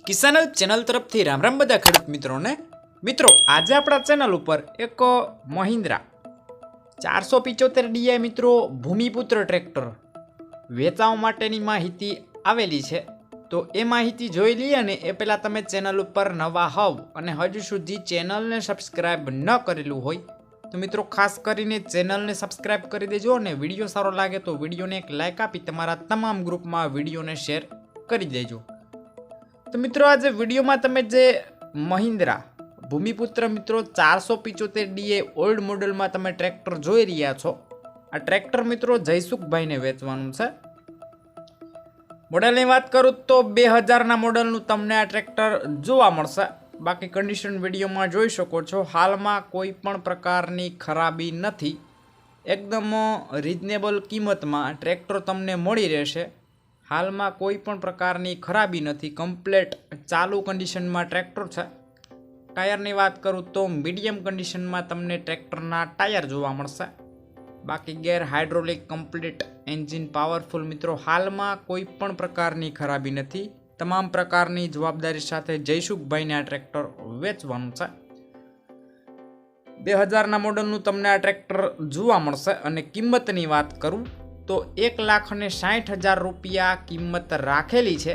કિસાન channel તરફથી રામ રામ બધા ખેડૂત મિત્રોને. મિત્રો, આજે આપણા ચેનલ ઉપર એક મહિન્દ્રા ચારસો પિચોતેર ડીઆઈ મિત્રો ભૂમિપુત્ર ટ્રેક્ટર વેચાવા માટેની માહિતી આવેલી છે. તો એ માહિતી જોઈ લઈએ ને એ પહેલાં તમે ચેનલ ઉપર નવા હોવ અને હજુ સુધી ચેનલને સબસ્ક્રાઈબ ન કરેલું હોય, તો મિત્રો ખાસ કરીને ચેનલને સબસ્ક્રાઈબ કરી દેજો અને વીડિયો સારો લાગે તો વિડીયોને એક લાઇક આપી તમારા તમામ ગ્રુપમાં વિડીયોને શેર કરી દેજો. તો મિત્રો આજે વિડીયોમાં તમે જે મહિન્દ્રા ભૂમિપુત્ર મિત્રો ચારસો પિચોતેર ડીએ ઓલ્ડ મોડલમાં તમે ટ્રેક્ટર જોઈ રહ્યા છો. આ ટ્રેક્ટર મિત્રો જયસુખભાઈને વેચવાનું છે. મોડલની વાત કરું તો બે હજારના મોડલનું તમને આ ટ્રેક્ટર જોવા મળશે. બાકી કન્ડિશન વિડીયોમાં જોઈ શકો છો. હાલમાં કોઈ પણ પ્રકારની ખરાબી નથી. એકદમ રિઝનેબલ કિંમતમાં ટ્રેક્ટર તમને મળી રહેશે. હાલમાં કોઈ પણ પ્રકારની ખરાબી નથી. કમ્પ્લેટ ચાલુ કન્ડિશનમાં ટ્રેક્ટર છે. ટાયરની વાત કરું તો મીડિયમ કન્ડિશનમાં તમને ટ્રેક્ટરના ટાયર જોવા મળશે. બાકી gear hydraulic complete engine powerful મિત્રો, હાલમાં કોઈ પણ પ્રકારની ખરાબી નથી. તમામ પ્રકારની જવાબદારી સાથે જયસુખભાઈને આ ટ્રેક્ટર વેચવાનું છે. બે હજારના મોડલનું તમને આ ટ્રેક્ટર જોવા મળશે અને કિંમતની વાત કરું તો એક લાખ અને સાઠ હજાર રૂપિયા કિંમત રાખેલી છે.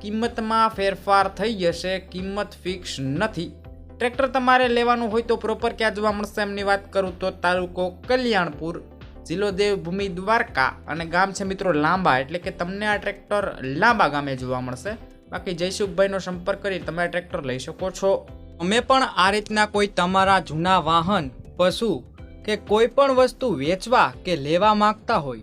કિંમતમાં ફેરફાર થઈ જશે, કિંમત ફિક્સ નથી. ટ્રેક્ટર તમારે લેવાનું હોય તો પ્રોપર ક્યાં જોવા મળશે એમની વાત કરું તો તાલુકો કલ્યાણપુર, જિલ્લો દેવભૂમિ દ્વારકા અને ગામ છે મિત્રો લાંબા, એટલે કે તમને આ ટ્રેક્ટર લાંબા ગામે જોવા મળશે. બાકી જયસુખભાઈનો સંપર્ક કરી તમે આ ટ્રેક્ટર લઈ શકો છો. અમે પણ આ રીતના કોઈ તમારા જૂના વાહન, પશુ કે કોઈ પણ વસ્તુ વેચવા કે લેવા માંગતા હોય